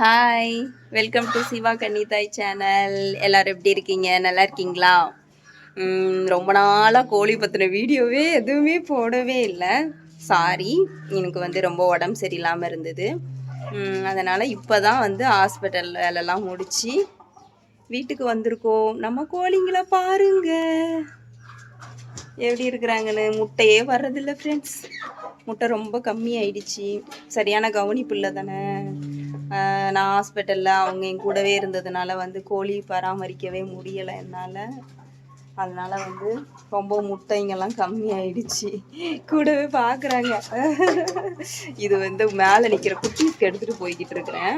Hi welcome to Siva Kannithai channel எல்லாரும் எப்படி இருக்கீங்க? நல்லா இருக்கீங்களா? ரொம்ப நாளாக கோழி பற்றின வீடியோவே எதுவுமே போடவே இல்லை. சாரி எனக்கு வந்து ரொம்ப உடம்பு சரியில்லாமல் இருந்தது. அதனால் இப்போ தான் வந்து ஹாஸ்பிட்டல் வேலைலாம் முடித்து வீட்டுக்கு வந்திருக்கோம். நம்ம கோழிங்களை பாருங்க. எப்படி இருக்கிறாங்கன்னு? முட்டையே வர்றதில்ல ஃப்ரெண்ட்ஸ் முட்டை ரொம்ப கம்மி ஆயிடுச்சு சரியான கவனிப்பு இல்லை தானே? நான் ஹாஸ்பிட்டலில் அவங்க என் கூடவே இருந்ததுனால வந்து கோழி பராமரிக்கவே முடியலை என்னால். அதனால் வந்து ரொம்ப முட்டைங்கெல்லாம் கம்மியாயிடுச்சு. கூடவே பார்க்குறாங்க இது வந்து மேலே நிற்கிற குட்டீஸ்க்கு எடுத்துகிட்டு போய்கிட்டு இருக்கிறேன்.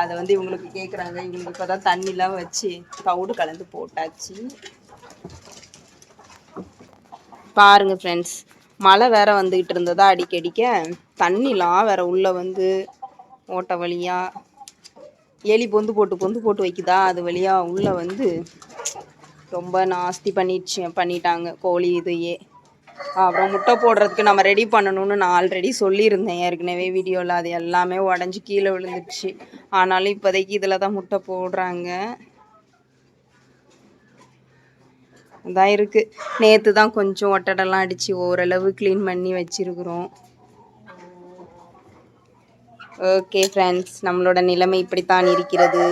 அதை வந்து இவங்களுக்கு கேட்குறாங்க இவங்களுக்கு இப்போ தான் தண்ணிலாம் வச்சு தவிடு கலந்து போட்டாச்சு. பாருங்கள் ஃப்ரெண்ட்ஸ் மழை வேற வந்துக்கிட்டு இருந்ததா அடிக்கடிக்க. தண்ணிலாம் வேற உள்ளே வந்து ஓட்டை வழியாக எலி பொந்து போட்டு பொந்து போட்டு வைக்குதா? அது வழியாக உள்ளே வந்து ரொம்ப நாஸ்தி பண்ணிடுச்சு பண்ணிட்டாங்க கோழி இதையே. அப்புறம் முட்டை போடுறதுக்கு நம்ம ரெடி பண்ணணும்னு நான் ஆல்ரெடி சொல்லியிருந்தேன் ஏற்கனவே வீடியோவில் அது எல்லாமே உடஞ்சி கீழே விழுந்துடுச்சு. ஆனாலும் இப்போதைக்கு இதில் தான் முட்டை போடுறாங்க. அதான் இருக்குது நேற்று தான் கொஞ்சம் ஒட்டடெல்லாம் அடித்து ஓரளவு க்ளீன் பண்ணி வச்சுருக்குறோம். ஓகே ஃப்ரெண்ட்ஸ் நம்மளோட நிலைமை இப்படித்தான் இருக்கிறது.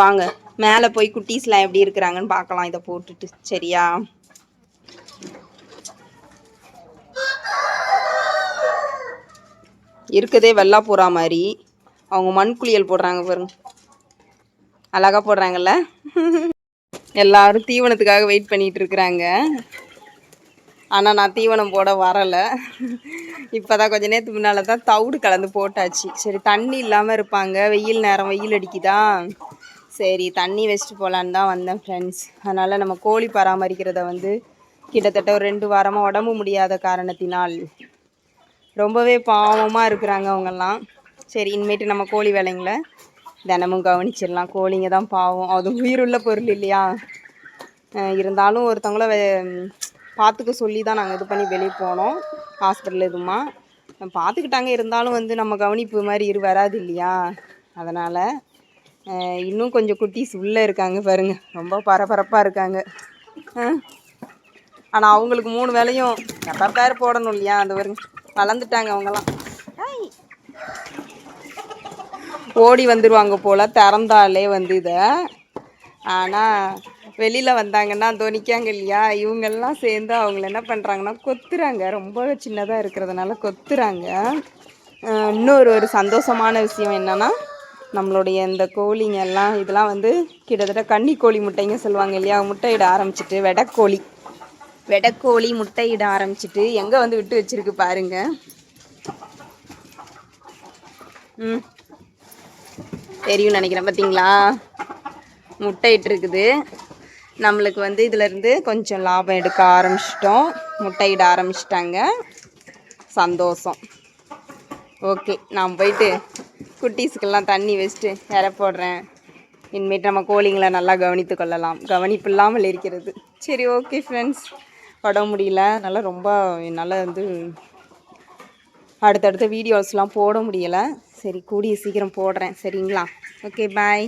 வாங்க மேலே போய் குட்டீஸ்லாம் எப்படி இருக்கிறாங்கன்னு பார்க்கலாம். இதை போட்டுட்டு சரியா? இருக்கதே வெள்ளா போகிறா மாதிரி. அவங்க மண் குளியல் போடுறாங்க பாருங்க. அழகா போடுறாங்கல்ல? எல்லாரும் தீவனத்துக்காக வெயிட் பண்ணிகிட்டு இருக்கிறாங்க. ஆனால் நான் தீவனம் போட வரலை. இப்போ தான் கொஞ்ச நேரத்துக்கு முன்னால் தான் தவிடு கலந்து போட்டாச்சு. சரி தண்ணி இல்லாமல் இருப்பாங்க. வெயில் நேரம் வெயில் அடிக்குதா? சரி தண்ணி வச்சுட்டு போகலான்னு தான் வந்தேன் ஃப்ரெண்ட்ஸ் அதனால் நம்ம கோழி பராமரிக்கிறத வந்து கிட்டத்தட்ட ஒரு ரெண்டு வாரமாக உடம்பு முடியாத காரணத்தினால் ரொம்பவே பாவமாக இருக்கிறாங்க அவங்கெல்லாம். சரி இனிமேட்டு நம்ம கோழி வேலைங்களை தினமும் கவனிச்சிடலாம். கோழிங்க தான் பாவம். அது உயிருள்ள பொருள் இல்லையா? இருந்தாலும் ஒருத்தவங்கள வே- பார்த்துக்க சொல்லி தான் நாங்கள் இது பண்ணி வெளியே போனோம். ஹாஸ்பிட்டல் எதுவுமா? பார்த்துக்கிட்டாங்க இருந்தாலும் வந்து நம்ம கவனிப்பு மாதிரி இரு வராது இல்லையா? அதனால் இன்னும் கொஞ்சம் குட்டீஸ் உள்ளே இருக்காங்க பாருங்க. ரொம்ப பரபரப்பாக இருக்காங்க. ஆனால் அவங்களுக்கு மூணு வேலையும் பேர் போடணும் இல்லையா? அந்த பாருங்க. வளர்ந்துட்டாங்க அவங்கெல்லாம். ஓடி வந்துடுவாங்க போல் திறந்தாலே வந்து இதை. ஆனால் வெளியில் வந்தாங்கன்னா அதோ நிற்காங்க இல்லையா? இவங்கெல்லாம் சேர்ந்து அவங்கள என்ன பண்ணுறாங்கன்னா கொத்துறாங்க. ரொம்ப சின்னதாக இருக்கிறதுனால கொத்துறாங்க. இன்னொரு ஒரு சந்தோஷமான விஷயம் என்னென்னா நம்மளுடைய இந்த கோழிங்க எல்லாம் இதெல்லாம் வந்து கிட்டத்தட்ட கன்னி கோழி முட்டைங்க சொல்லுவாங்க இல்லையா? முட்டையிட ஆரம்பிச்சிட்டு வெடக்கோழி வெடக்கோழி முட்டையிட ஆரம்பிச்சிட்டு எங்கே வந்து விட்டு வச்சிருக்கு பாருங்க. ம். தெரியும் நினைக்கிறேன் பார்த்தீங்களா முட்டையிட்டு இருக்குது நம்மளுக்கு வந்து இதிலேருந்து கொஞ்சம் லாபம் எடுக்க ஆரம்பிச்சிட்டோம். முட்டையிட ஆரம்பிச்சிட்டாங்க. சந்தோஷம். ஓகே நான் போயிட்டு குட்டீஸுக்கெல்லாம் தண்ணி வச்சுட்டு இற போடுறேன். இனிமேட்டு நம்ம கோழிங்களை நல்லா கவனித்து கொள்ளலாம். கவனிப்பு இல்லாமல் இருக்கிறது. சரி ஓகே ஃப்ரெண்ட்ஸ் உடம்பு முடியல. நல்லா ரொம்ப என்னால் வந்து அடுத்தடுத்த வீடியோஸ்லாம் போட முடியலை. சரி கூடிய சீக்கிரம் போடுறேன். சரிங்களா? Okay bye